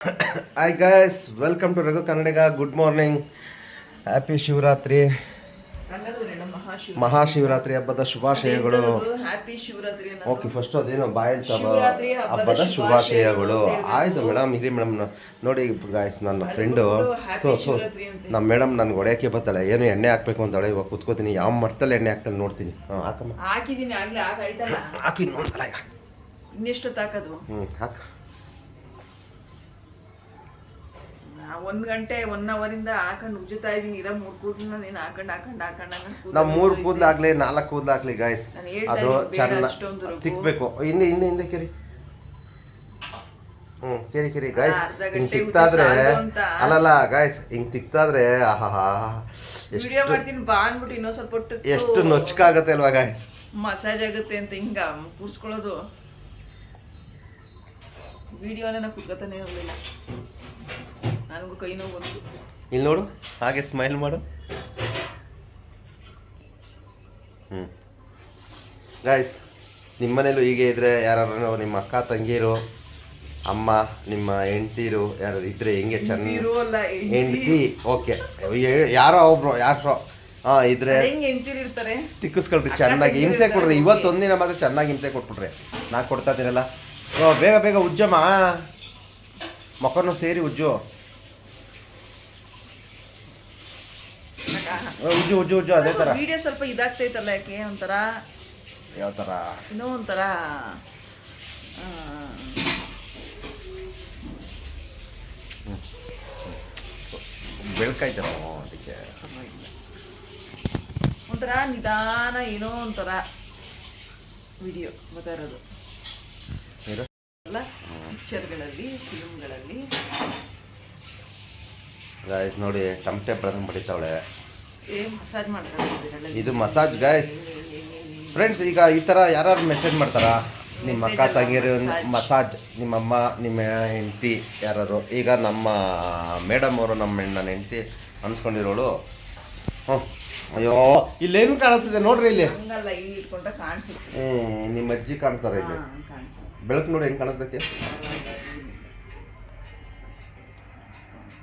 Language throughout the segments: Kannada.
Hi guys welcome to Raghu Kannadiga good morning happy Shivaratri Mahashivaratri ಹಬ್ಬದ ಶುಭಾಶಯಗಳು. ಹ್ಯಾಪಿ ಶಿವರಾತ್ರಿ ಓಕೆ ಫಸ್ಟ್ ಅದೇನೋ ಬಾಯಲ್ಲಿ ಹಬ್ಬದ ಶುಭಾಶಯಗಳು. ಆಯ್ತು ಮೇಡಮ್ ಇರಿ ಮೇಡಮ್ ನೋಡಿ ಗಾಯ್ಸ್ ನನ್ನ ಫ್ರೆಂಡು ಸೊ. ನಮ್ಮ ಮೇಡಮ್ ನನ್ಗೆ ಹೊಡೆಯೋಕೆ ಬರ್ತಾಳೆ ಏನು ಎಣ್ಣೆ ಹಾಕ್ಬೇಕು ಅಂತಾಳೆ ಇವಾಗ ಕುತ್ಕೋತೀನಿ. ಯಾವ ಮರ್ತಲ್ಲಿ ಎಣ್ಣೆ ಹಾಕ್ತಾಳೆ ನೋಡ್ತೀನಿ. ಹಾಂ ಹಾಕಮ್ಮ. ಹಾಕಿದ್ದೀನಿ ಆಗ್ಲೇ ಹಾಕಿ ನೋಡ್ತಾಳೆ ಇನ್ನೆಷ್ಟು ಹ್ಞೂ ಹಾಕ. ಒಂದ್ ಗಂಟೆ ಒನ್ ಇಂದ ಹಾಕೊಂಡ್ ಉಜ್ಜುತ್ತಾ ಇದೀನಿ ಇರೋ ಮೂರ್ ಕೂದಲನ್ನ ನೀನ್ ಹಾಕೊಂಡ್ ಹಾಕೊಂಡ್ ಹಾಕೊಂಡ್ ನಾವು ಮೂರು ಕೂದಲು ಆಗ್ಲಿ ನಾಲ್ಕು ಕೂದಲು ಹಾಕ್ಲಿ ಗಾಯ್ಸ್ ಅದು ಇದ್ದೀನಿ, ಬೇಡ ಚೆನ್ನ ಅಷ್ಟೊಂದು ರುಬ್ಬು. ತಿಕ್ಬೇಕು. ಹಿಂದೆ ಹಿಂದೆ ಹಿಂದೆ ಕೆರಿ. ಹ್ಮ್ ಕೆರಿ ಕೆರಿ ಗಾಯ್ಸ್ ಅರ್ಧ ಹಿಂಗ್ ಗಂಟೆ ತಿಕ್ತಾದ್ರೆ. ಅಲ್ಲಲ್ಲ ಗಾಯ್ಸ್ ಹಿಂಗ್ ತಿಕ್ತಾದ್ರೆ ಆಹಾಹಾ. ವಿಡಿಯೋ ಮಾಡ್ತೀನಿ ಬಾ ಅಂದ್ಬಿಟ್ಟು ಇನ್ನೊಂದ್ ಸ್ವಲ್ಪ ಹೊತ್ತು ಎಷ್ಟು ನೊಚ್ಕಾಗತ್ತೆ ಅಲ್ವಾ ಗಾಯ್ಸ್ ಮಸಾಜ್ ಆಗುತ್ತೆ ಅಂತ ಹಿಂಗ ಕೂರ್ಸ್ಕೊಳ್ಳೋದು. ವಿಡಿಯೋನ ನಾ ಕುತ್ಕೋತಾನೆ ಇರಲಿಲ್ಲ. ನನಗೂ ಕೈ ನೋವು ಬಂತು. ಇಲ್ಲಿ ನೋಡು ಹಾಗೆ ಸ್ಮೈಲ್ ಮಾಡು. ಹ್ಞೂ ಗಾಯ್ಸ್ ನಿಮ್ಮ ಮನೇಲೂ ಹೀಗೆ ಇದ್ರೆ ಯಾರು ನಿಮ್ಮ ಅಕ್ಕ ತಂಗಿರು ಅಮ್ಮ ನಿಮ್ಮ ಹೆಂಡ್ತಿರು ಯಾರು ಇದ್ರೆ ಹೆಂಗೆ ಇರುವಲ್ಲ ಹೆಂಡ್ತಿ? ಓಕೆ ಯಾರೋ ಒಬ್ರು ಯಾರೋ ಹಾಂ ಇದ್ರೆ ಹೆಂಗ್ ಹೆಂಡ್ತಿರಿರ್ತಾರೆ ತಿಕ್ಕಿಸ್ಕೊಳ್ರಿ ಚೆನ್ನಾಗಿ ಹಿಂಸೆ ಕೊಡ್ರಿ. ಇವತ್ತೊಂದಿನ ಮಾತ್ರ ಚೆನ್ನಾಗಿ ಹಿಂಸೆ ಕೊಟ್ಬಿಟ್ರಿ. ನಾ ಕೊಡ್ತಾ ಇದ್ದೀನಲ್ಲ. ಓ ಬೇಗ ಬೇಗ ಉಜ್ಜಮ್ಮ. ಮಕ್ಕನೂ ಸೇರಿ ಉಜ್ಜು. ಉಜ್ಜು ಉಜ್ಜು ಉಜ್ಜು ಅದೇ ಥರ ವಿಡಿಯೋ ಸ್ವಲ್ಪ ಇದಾಗ್ತೈತಲ್ಲ ಯಾಕೆ? ಒಂಥರ ಯಾವ ಥರ ಏನೋ ಒಂಥರ ಬೆಳ್ಕಾಯ್ತಲ್ಲ ಅದಕ್ಕೆ. ಒಂಥರ ನಿಧಾನ ಏನೋ ಒಂಥರ ವಿಡಿಯೋ ಬರ್ತಾ ಇರೋದು. ಇರು. ಅಲ್ಲ ಪಿಕ್ಚರ್ಗಳಲ್ಲಿ ಫಿಲ್ಮ್ಗಳಲ್ಲಿ. ನೋಡಿ ಟಮಟೆ ಬೆಳೆದಂಗೆ ಬಡಿತಾವಳೆ ಇದು ಮಸಾಜ್ ಗಾಯ್ ಫ್ರೆಂಡ್ಸ್ ಈಗ ಈ ಥರ ಯಾರು ಮೆಸೇಜ್ ಮಾಡ್ತಾರಾ? ನಿಮ್ಮ ಅಕ್ಕ ತಂಗಿರು. ಮಸಾಜ್ ನಿಮ್ಮಮ್ಮ ನಿಮ್ಮ ಹೆಂಡತಿ ಯಾರು ಈಗ ನಮ್ಮ ಮೇಡಮ್ ಅವರು ನಮ್ಮ ನನ್ನ ಹೆಂಡತಿ ಅನ್ಸ್ಕೊಂಡಿರೋಳು. ಹ್ಞೂ ಅಯ್ಯೋ ಇಲ್ಲೇನು ಕಾಣಿಸ್ತಿದೆ ನೋಡ್ರಿ ಇಲ್ಲಿ. ಹ್ಞೂ ನಿಮ್ಮ ಅಜ್ಜಿ ಕಾಣ್ತಾರೆ ಇಲ್ಲಿ. ಬೆಳಕು ನೋಡಿ ಹೆಂಗೆ ಕಾಣಿಸ್ತೈತಿ?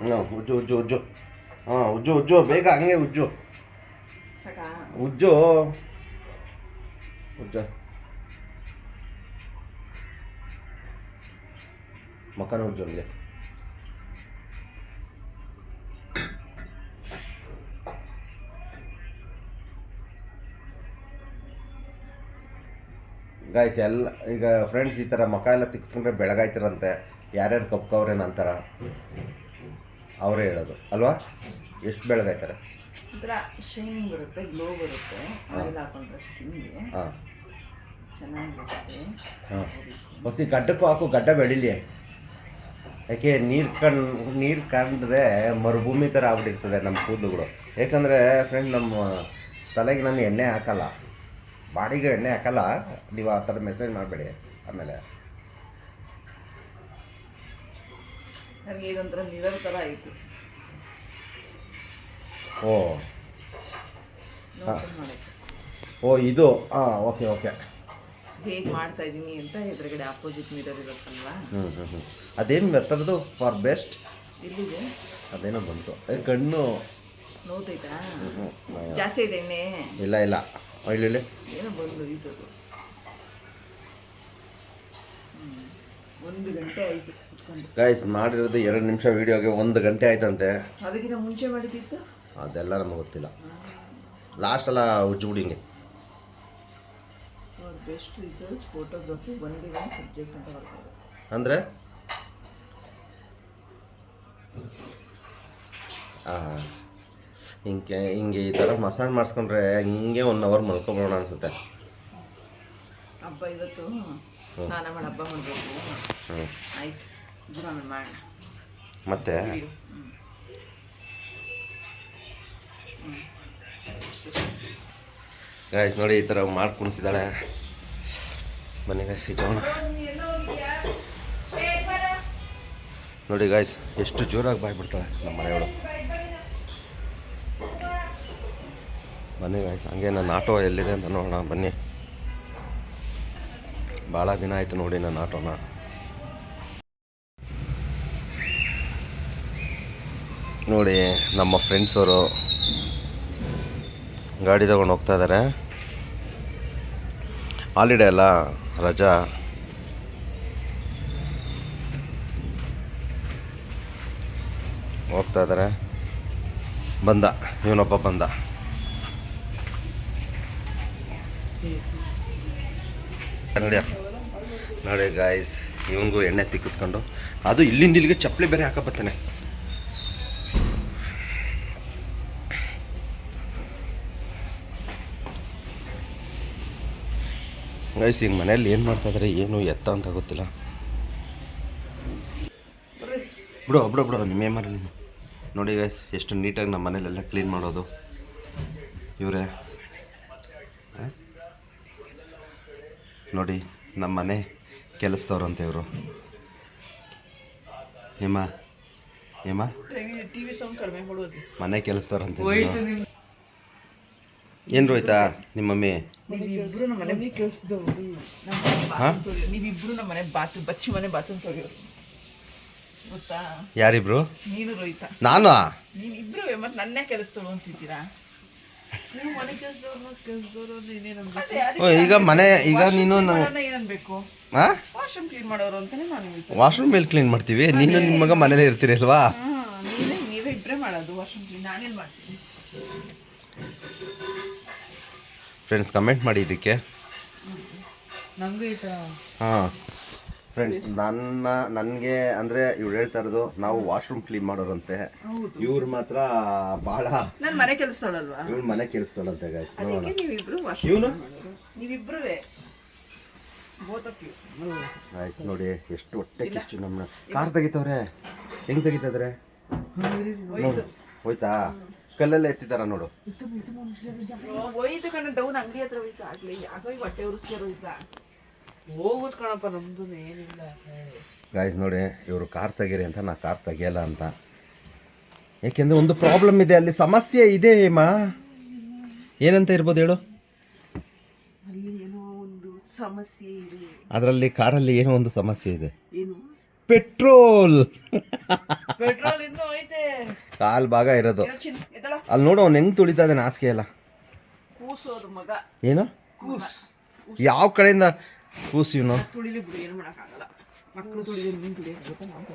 ಹ್ಞೂ ಉಜ್ಜು ಉಜ್ಜು ಉಜ್ಜು ಹಾಂ ಉಜ್ಜು ಉಜ್ಜು ಬೇಗ ಹಂಗೆ ಉಜ್ಜು. ಉಜ್ಜು. ಉಜ್ಜ. ಮಕ್ಕನ ಉಜ್ಜು ಹಂಗೆ. ಗಾಯ್ಸ್ ಎಲ್ಲ ಈಗ ಫ್ರೆಂಡ್ಸ್ ಈ ಥರ ಮಕ ಎಲ್ಲ ತಿಕ್ಸ್ಕೊಂಡ್ರೆ ಬೆಳಗಾಯ್ತಿರಂತೆ. ಯಾರ್ಯಾರು ಕಪ್ಕವ್ರೇನು ಅಂತಾರ ಅವರೇ ಹೇಳೋದು. ಅಲ್ವಾ? ಎಷ್ಟು ಬೆಳಗಾಯ್ತಾರೆ? ಒಂಥರ ಶೈನಿಂಗ್ ಬರುತ್ತೆ ಗ್ಲೋ ಬರುತ್ತೆ. ಆಯಿಲ್ ಹಾಕೊಂಡ್ರೆ ಸ್ಕಿನ್ಗೆ ಹಾಂ. ಚೆನ್ನಾಗಿರುತ್ತೆ. ಹಾಂ. ಹೊಸಿ ಗಡ್ಡಕ್ಕೂ ಹಾಕು ಗಡ್ಡ ಬೆಳಿಲಿ. ಯಾಕೆ ನೀರು ಕಣ್ ನೀರು ಕಂಡ್ರೆ ಮರುಭೂಮಿ ಥರ ಆಗ್ಬಿಟ್ಟಿರ್ತದೆ ನಮ್ಮ ಕೂದಲುಗಳು. ಯಾಕಂದರೆ ಫ್ರೆಂಡ್ ನಮ್ಮ ತಲೆಗೆ ನಾನು ಎಣ್ಣೆ ಹಾಕಲ್ಲ. ಬಾಡಿಗೆ ಎಣ್ಣೆ ಹಾಕಲ್ಲ. ನೀವು ಆ ಥರ ಮೆಸೇಜ್ ಮಾಡಬೇಡಿ ಆಮೇಲೆ. ನನಗೆ ಇದೊಂಥರ ನಿರಂತರ ಆಯಿತು. ಓ. ಓ ಇದು ಹಾಂ ಓಕೆ ಓಕೆ. ಹೇಗೆ ಮಾಡ್ತಾ ಇದ್ದೀನಿ ಅಂತ ಎದುರುಗಡೆ ಆಪೋಸಿಟ್ ಮಿರರ್ ಇರುತ್ತಲ್ವಾ? ಹ್ಞೂ ಹ್ಞೂ ಹ್ಞೂ ಅದೇನು ಮೆಥಡ್ದು ಫಾರ್ ಬೆಸ್ಟ್ ಇಲ್ಲಿದೆ ಅದೇನೋ ಬಂತು. ಏ, ಕಣ್ಣು. ನೋತೈತಾ? ಜಾಸ್ತಿ ಇದೆ ಎಣ್ಣೆ? ಇಲ್ಲ ಇಲ್ಲ. ಇಲ್ಲಿ ಏನೋ ಬಂದು ಇದು. ಒಂದು ಗಂಟೆ ಆಯಿತು. ಕುತ್ಕೊಂಡು ಗೈಸ್ ಮಾಡಿರೋದು ಎರಡು ನಿಮಿಷ ವೀಡಿಯೋಗೆ ಒಂದು ಗಂಟೆ ಆಯ್ತಂತೆ. ಅದಕ್ಕಿಂತ ಮುಂಚೆ ಮಾಡಿದ್ದಿತ್ತು ಅದೆಲ್ಲ ನಮಗೆ ಗೊತ್ತಿಲ್ಲ. ಲಾಸ್ಟ್ ಎಲ್ಲ ಉಜ್ಜುಬಿಡಿ ಹಿಂಗೆ ಬೆಸ್ಟ್ ರಿಸಲ್ಟ್ಸ್ ಫೋಟೋಗ್ರಫಿ ಒಂದೇ ಒಂದು ಸಬ್ಜೆಕ್ಟ್ ಅಂತ ಬರ್ತಾರೆ ಅಂದರೆ? ಹಿಂಗೆ ಹಿಂಗೆ ಈ ಥರ ಮಸಾಜ್ ಮಾಡಿಸ್ಕೊಂಡ್ರೆ ಹಿಂಗೆ ಒನ್ ಅವರ್ ಮಲ್ಕೊಬೋಣ ಅನ್ಸುತ್ತೆ. ಹಬ್ಬ ಇವತ್ತು ಸ್ನಾನ ಮಾಡಿ ಹಬ್ಬ ಮಾಡಬೇಕು. ಹ್ಞೂ ಆಯ್ತು. ಮತ್ತೆ? ಗಾಯಸ್ ನೋಡಿ ಈ ಥರ ಮಾಡಿ ಕುಣಿಸಿದಾಳೆ ಮನೆಗೆ ಸಿಗೋಣ ನೋಡಿ ಗಾಯ್ಸ್ ಎಷ್ಟು ಜೋರಾಗಿ ಬಾಯ್ ಬಿಡ್ತಾಳೆ ನಮ್ಮ ಮನೆಯವಳು. ಬನ್ನಿ ಗಾಯ್ಸ್ ಹಂಗೆ ನನ್ನ ಆಟೋ ಎಲ್ಲಿದೆ ಅಂತ ನೋಡೋಣ, ಬನ್ನಿ. ಭಾಳ ದಿನ ಆಯಿತು ನೋಡಿ ನನ್ನ ಆಟೋನ. ನೋಡಿ, ನಮ್ಮ ಫ್ರೆಂಡ್ಸ್ ಅವರು ಗಾಡಿ ತಗೊಂಡು ಹೋಗ್ತಾ ಇದ್ದಾರೆ ಹಾಲಿಡೇ ಅಲ್ಲ, ರಜಾ. ಹೋಗ್ತಾ ಇದ್ದಾರೆ ಬಂದ, ಇವನೊಬ್ಬ ಬಂದ. ನಡಿಯ ನೋಡಿ ಗಾಯ್ಸ್ ಇವನಿಗೂ ಎಣ್ಣೆ ತಿಕ್ಕಿಸ್ಕೊಂಡು. ಅದು ಇಲ್ಲಿಂದ ಇಲ್ಲಿಗೆ ಚಪ್ಪಲಿ ಬೇರೆ ಹಾಕಬತ್ತಾನೆ ಗೈಸ್ ಈಗ ಮನೇಲಿ ಏನು ಮಾಡ್ತಾ ಇದ್ದಾರೆ ಏನು ಎತ್ತ ಅಂತ ಗೊತ್ತಿಲ್ಲ. ಬಿಡು ಬಿಡು ಬಿಡು ನಿಮ್ಮ ಮನೇಲಿ ನೋಡಿ ಗೈಸ್ ಎಷ್ಟು ನೀಟಾಗಿ ನಮ್ಮ ಮನೇಲೆಲ್ಲ ಕ್ಲೀನ್ ಮಾಡೋದು. ಇವರೇ. ನೋಡಿ ನಮ್ಮ ಮನೆ ಕೆಲಸದವ್ರಂತೆ ಇವರು. ಹೇಮಾ ಹೇಮ? ಮನೆ ಕೆಲಸದವ್ರಂತೆ ಏನು ರೋಯ್ತಾ ನಿಮ್ಮ ಮಮ್ಮಿ? ನೀವಿಬ್ರು ನಮ್ಮ ಮನೆ ಕೆಲಸದವ್ರು ಹಾ? ನೀವಿಬ್ರು ನಮ್ಮ ಮನೆ ಬಾತು ಬಚ್ಚಿ ಮನೆ ತೊಳೆಯೋರು ಗೊತ್ತಾ? ಯಾರಿಬ್ರು? ನೀನು ರೋಹಿತ. ನಾನು? ನೀನಿಬ್ರು ಮತ್ತೆ ನನ್ನೇ ಕೆಲಸದವ್ರು ಅಂತಿದ್ದೀರಾ? ಈಗ ಮನೆ ಈಗ ನೀನು ನನ್ನ ಏನನ್ಬೇಕು? ಹಾಂ ವಾಶ್ರೂಮ್ ಕ್ಲೀನ್ ಮಾಡೋರು ಅಂತಾನೆ ನಾನು ಹೇಳ್ತೀನಿ. ವಾಶ್ರೂಮ್ ಮೇಲೆ ಕ್ಲೀನ್ ಮಾಡ್ತೀವಿ? ನೀನು ನಿಮ್ಮ ಮಗ ಮನೇಲೆ ಇರ್ತೀರಿ ಅಲ್ವಾ ನೀವೇ ಇಬ್ಬರೇ ಮಾಡೋದು ವಾಶ್ರೂಮ್ ಕ್ಲೀನ್ ನಾನೇನು ಮಾಡ್ತೀನಿ? ಫ್ರೆಂಡ್ಸ್ ಕಮೆಂಟ್ ಮಾಡಿ ಇದಕ್ಕೆ. ಹಾಂ. ಫ್ರೆಂಡ್ಸ್ ನನ್ನ ನನಗೆ ಅಂದರೆ ಇವ್ರು ಹೇಳ್ತಾ ಇರೋದು ನಾವು ವಾಶ್ರೂಮ್ ಕ್ಲೀನ್ ಮಾಡೋರಂತೆ. ಇವ್ರು ಮಾತ್ರ ಭಾಳ ಮನೆ ಕೆಲಸ ಇವ್ರು ಮನೆ ಕೆಲಸದಳಂತೆ ಗಾಯ್ಸ್ ನೋಡೋಣ. ಇವನು? ಗಾಯ್ಸ್ ನೋಡಿ ಎಷ್ಟು ಹೊಟ್ಟೆ ಕಿಚ್ಚು ನಮ್ಮನ್ನ ಕಾರ್ ತೆಗಿತವ್ರೆ. ಹೆಂಗ್ ತೆಗಿತದ್ರೆ ಹೋಯ್ತಾ? ಕಲ್ಲೆಲ್ಲ ಎತ್ತಿದಾರ ನೋಡು. ಒಯ್ದು ಕಣ ಡೌನ್ ಅಂಗಡಿ ಹತ್ರ ಹೋಯ್ತು ಆಗ್ಲಿ. ಯಾಕೋ ಈ ಹೊಟ್ಟೆ ಉರಿಸ್ತಾರ ಹೋಯ್ತಾ ಹೋಗುದ್ ಕಣಪ್ಪ ನಮ್ದು ಏನಿಲ್ಲ. ಗಾಯ್ಸ್ ನೋಡಿ ಇವರು ಕಾರ್ ತೆಗೀರಿ ಅಂತ ನಾ ಕಾರ್ ತೆಗಿಯಲ್ಲ ಅಂತ. ಯಾಕೆಂದ್ರೆ ಒಂದು ಪ್ರಾಬ್ಲಮ್ ಇದೆ ಅಲ್ಲಿ ಸಮಸ್ಯೆ ಇದೆ ಮಾ ಏನಂತ ಇರ್ಬೋದು ಹೇಳು. ಅಲ್ಲಿ ಏನೋ ಒಂದು ಸಮಸ್ಯೆ ಇದೆ. ಅದರಲ್ಲಿ ಕಾರಲ್ಲಿ ಏನೋ ಒಂದು ಸಮಸ್ಯೆ ಇದೆ. ಏನು? ಪೆಟ್ರೋಲ್. ಪೆಟ್ರೋಲ್ ಇನ್ನೂ ಐತೆ. ಕಾಲ್ ಭಾಗ ಇರೋದು. ಅಲ್ಲಿ ನೋಡು ಅವ್ನು ಹೆಂಗ್ ತುಳಿತಾ ಇದ್ದಾನೆ ಹಾಸಿಗೆ ಎಲ್ಲ. ಕೂಸೋದು ಮಗ. ಏನು? ಯಾವ ಕಡೆಯಿಂದ ಕೂಸ್ ಇವನು? ತುಳಿಲಿ ಬಿಡು ಏನು ಮಾಡೋಕ್ಕಾಗಲ್ಲ. ಮಕ್ಕಳು ತುಳಿದ್ರು ನೀನು ತುಳಿಯೋಕ್ಕಾಗುತ್ತೆ ನಾವು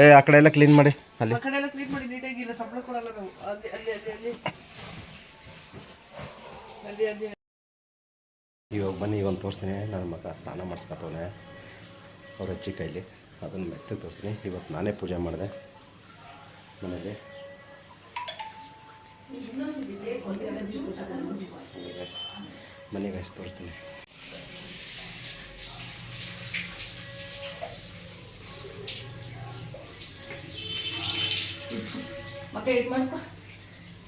ಏ ಆ ಕಡೆ ಎಲ್ಲ ಕ್ಲೀನ್ ಮಾಡಿ ಅಲ್ಲಿ. ಆ ಕಡೆ ಎಲ್ಲ ಕ್ಲೀನ್ ಮಾಡಿ ನೀಟಾಗಿ ಇಲ್ಲ ಸಂಬಳ ಕೊಡಲ್ಲ ನಾವು. ಅಲ್ಲಿ ಅಲ್ಲಿ ಅಲ್ಲಿ. ಅಲ್ಲಿ ಅಲ್ಲಿ ಅಲ್ಲಿ. ಇವಾಗ ಬನ್ನಿ ಈಗ ಒಂದು ತೋರಿಸ್ತೀನಿ. ನನ್ನ ಮಗ ಸ್ನಾನ ಮಾಡಿಸ್ಕೊತವನೆ. ಅವ್ರ ಅಜ್ಜಿ ಕೈಲಿ. ಅದನ್ನು ಮೆತ್ತಗೆ ತೋರಿಸ್ತೀನಿ. ಇವತ್ತು ನಾನೇ ಪೂಜೆ ಮಾಡಿದೆ. ಮನೇಲಿ ಮನೆಗೆ ಹಚ್ಚಿ ತೋರಿಸ್ತೀನಿ. ಮತ್ತೆ ಮಾಡ್ಕೊ.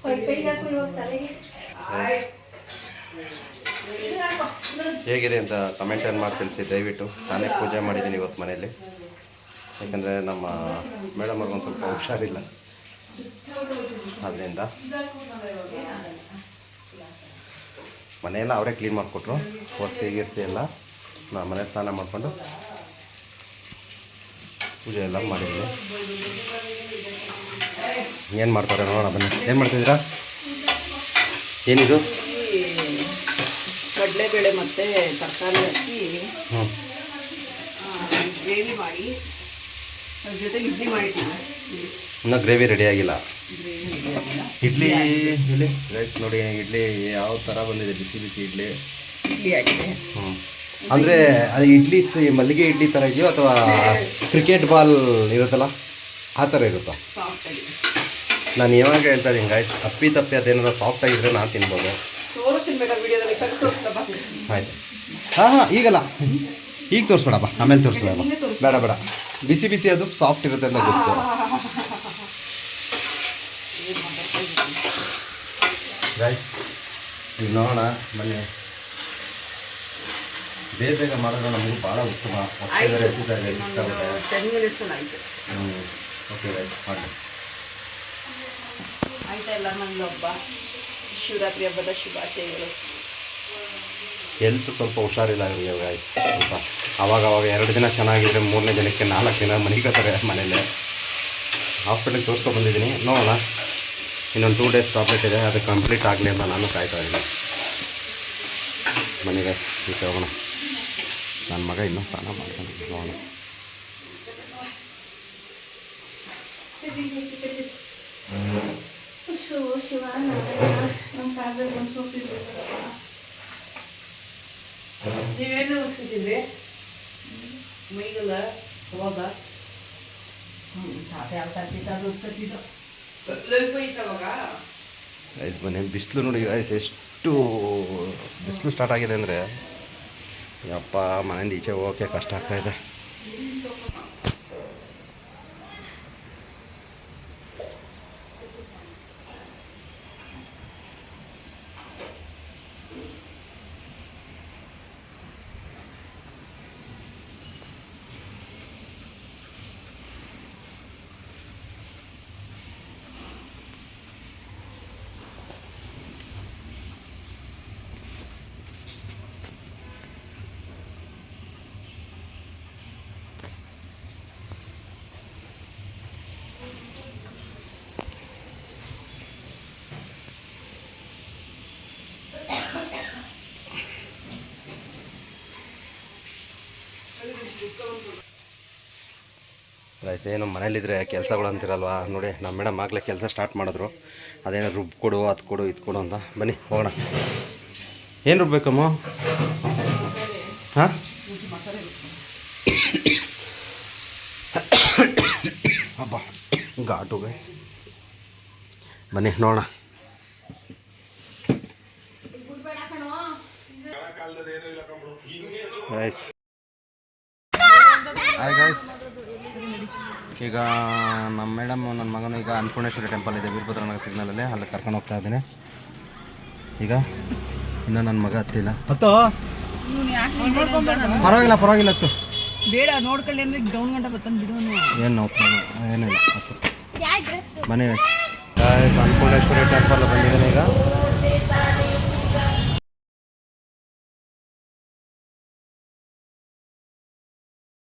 ಕೈ ಕೈ ಹಾಕು ಇವಾಗ ತಲೆಗೆ. ಹೇಗಿದೆ ಅಂತ ಕಮೆಂಟನ್ನು ಮಾಡಿ ತಿಳಿಸಿ, ದಯವಿಟ್ಟು. ನಾನೇ ಪೂಜೆ ಮಾಡಿದ್ದೀನಿ ಇವತ್ತು ಮನೆಯಲ್ಲಿ. ಯಾಕಂದರೆ ನಮ್ಮ ಮೇಡಮ್ ಅವ್ರಿಗೊಂದು ಸ್ವಲ್ಪ ಹುಷಾರಿಲ್ಲ. ಅದರಿಂದ. ಮನೆಯೆಲ್ಲ ಅವರೇ ಕ್ಲೀನ್ ಮಾಡಿಕೊಟ್ರು. ಹೊಟ್ಟೆ ಗಿರ್ತಿ ಎಲ್ಲ. ನಾನು ಮನೆ ಸ್ನಾನ ಮಾಡಿಕೊಂಡು ಪೂಜೆ ಎಲ್ಲ ಮಾಡಿದ್ದೀನಿ. ಏನು ಮಾಡ್ತಾರೆ ನೋಡೋಣ ಅದನ್ನು ಏನು ಮಾಡ್ತಿದ್ದೀರಾ? ಏನಿದು? ಕಡಲೆಬೇಳೆ ಮತ್ತೆ ತರಕಾರಿ ಹಾಕಿ ಗ್ರೇವಿ ಮಾಡಿ ಅದ್ರ ಜೊತೆ ಇಡ್ಲಿ ಮಾಡಿ ಇನ್ನೂ ಗ್ರೇವಿ ರೆಡಿ ಆಗಿಲ್ಲ. ಇಡ್ಲಿ ಇಲ್ಲಿ ರೈಸ್ ನೋಡಿ ಇಡ್ಲಿ ಯಾವ ಥರ ಬಂದಿದೆ ಬಿಸಿ ಬಿಸಿ ಇಡ್ಲಿ? ಇಡ್ಲಿ ಆಗಿದೆ. ಹ್ಞೂ ಅಂದರೆ ಅದು ಇಡ್ಲಿ ಮಲ್ಲಿಗೆ ಇಡ್ಲಿ ಥರ ಇದೆಯೋ ಅಥವಾ ಕ್ರಿಕೆಟ್ ಬಾಲ್ ಇರುತ್ತಲ್ಲ ಆ ಥರ ಇರುತ್ತಾ? ನಾನು ಯಾವಾಗ ಹೇಳ್ತಾ ಇದ್ದೀನಿ ಗಾಯ್ಸ್ ಅಪ್ಪಿ ತಪ್ಪಿ ಅದೇನಾದ್ರು ಸಾಫ್ಟ್ ಆಗಿದ್ರೆ ನಾನು ತಿನ್ಬೋದು. ಆಯ್ತು. ಹಾಂ ಹಾಂ ಈಗಲ್ಲ. ಈಗ ತೋರಿಸ್ಬೇಡಪ್ಪ ಆಮೇಲೆ ತೋರಿಸ್ಬೇಡಪ್ಪ. ಬೇಡ ಬೇಡ. ಬಿಸಿ ಬಿಸಿ ಅದು ಸಾಫ್ಟ್ ಇರುತ್ತೆ ಅಂತ ಗೊತ್ತು. ಗೈಸ್ ಈಗ ನೋಡೋಣ ಬನ್ನಿ. ಬೇಗ ಬೇಗ ಮಾಡಿದ್ರೆ ನಮಗೂ ಭಾಳ ಉತ್ತಮ. ಮಿನಿಟ್ಸ್ ಆಯ್ತು. ಹ್ಞೂ ಓಕೆ ಗೈಸ್ ಮಾಡಿ. ಆಯ್ತಾ ಎಲ್ಲ ಹಬ್ಬ? ಶಿವರಾತ್ರಿ ಹಬ್ಬದ ಶುಭಾಶಯಗಳು. ಹೆಲ್ತ್ ಸ್ವಲ್ಪ ಹುಷಾರಿಲ್ಲ ಅವರಿಗೆ guys. ಸ್ವಲ್ಪ. ಅವಾಗ ಅವಾಗ ಎರಡು ದಿನ ಚೆನ್ನಾಗಿದ್ರೆ ಮೂರನೇ ದಿನಕ್ಕೆ ನಾಲ್ಕು ದಿನ ಮನೆಗತ್ತಾರೆ ಮನೇಲೆ ಹಾಸ್ಪಿಟ್ಲಿಗೆ ತೋರಿಸ್ಕೊ ಬಂದಿದ್ದೀನಿ. ನೋಡೋಣ. ಇನ್ನೊಂದು ಟೂ ಡೇಸ್ ಟಾಬ್ಲೆಟ್ ಇದೆ. ಅದು ಕಂಪ್ಲೀಟ್ ಆಗಲಿ ಅಂತ ನಾನು ಕಾಯ್ತಾ ಇದ್ದೀನಿ. ಮನೆಗೆ ಈಚೆ ಹೋಗೋಣ. ನನ್ನ ಮಗ ಇನ್ನೂ ಸ್ನಾನ ಮಾಡ್ತಾನೆ. ನೋಡೋಣ. ಶಿವ ನಮ್ಮ ನೀವೇನು ಉಳಿಸ್ತಿದ್ರಿ ಮೈಗೆಲ್ಲ ಅವಾಗ ಲೈಫ್ ಐತೆ ಅವಾಗ ಗೈಸ್ ಬನ್ನಿ ಬಿಸಿಲು ನೋಡಿ ಗೈಸ್ ಎಷ್ಟು ಬಿಸಿಲು ಸ್ಟಾರ್ಟ್ ಆಗಿದೆ ಅಂದರೆ ಯಪ್ಪ ಮನೆಯಿಂದ ಈಚೆ ಹೋಗೋಕ್ಕೆ ಕಷ್ಟ ಆಗ್ತಾಯಿದೆ ಗೈಸ್ ಏನು ಮನೇಲಿದ್ರೆ ಕೆಲಸಗಳು ಅಂತಿರಲ್ವಾ ನೋಡಿ ನಮ್ಮ ಮೇಡಮ್ ಆಗಲೇ ಕೆಲಸ ಸ್ಟಾರ್ಟ್ ಮಾಡಿದ್ರು. ಅದೇನೋ ರುಬ್ಬು ಕೊಡು, ಅದು ಕೊಡು, ಇದು ಕೊಡು ಅಂತ. ಬನ್ನಿ, ಹೋಗೋಣ. ಏನು ರುಬ್ಬೇಕಮ್ಮ ಹಾಂ? ಹಬ್ಬ ಘಾಟು ಗೈಸ್ ಬನ್ನಿ, ನೋಡೋಣ. ಹಾಯ್ ಗೈಸ್ ಈಗ ನಮ್ಮ ಮೇಡಮ್ ನನ್ನ ಮಗನು ಈಗ ಅನ್ನಪೂರ್ಣೇಶ್ವರಿ ಟೆಂಪಲ್ ಇದೆ ವೀರಭದ್ರನಗರ ಸಿಗ್ನಲಲ್ಲಿ. ಅಲ್ಲಿ ಕರ್ಕೊಂಡು ಹೋಗ್ತಾ ಇದ್ದೀನಿ. ಈಗ ಇನ್ನೂ ನನ್ನ ಮಗ ಹತ್ತಿಲ್ಲ. ಹತ್ತು ಪರವಾಗಿಲ್ಲ ಪರವಾಗಿಲ್ಲ ಹತ್ತು ಬೇಡ ನೋಡ್ಕೊಳ್ಳಿ ಅಂದ್ರೆ ಡೌನ್ ಗಂಟೆ ಬರ್ತಾನೆ ಬಿಡುವನು ಏನು ನೋಡ್ತಾನೆ ಏನಿಲ್ಲ ಮನೆ ಅನ್ನಪೂರ್ಣೇಶ್ವರಿ ಟೆಂಪಲ್ ಬಂದಿದ್ದೀನಿ ಈಗ.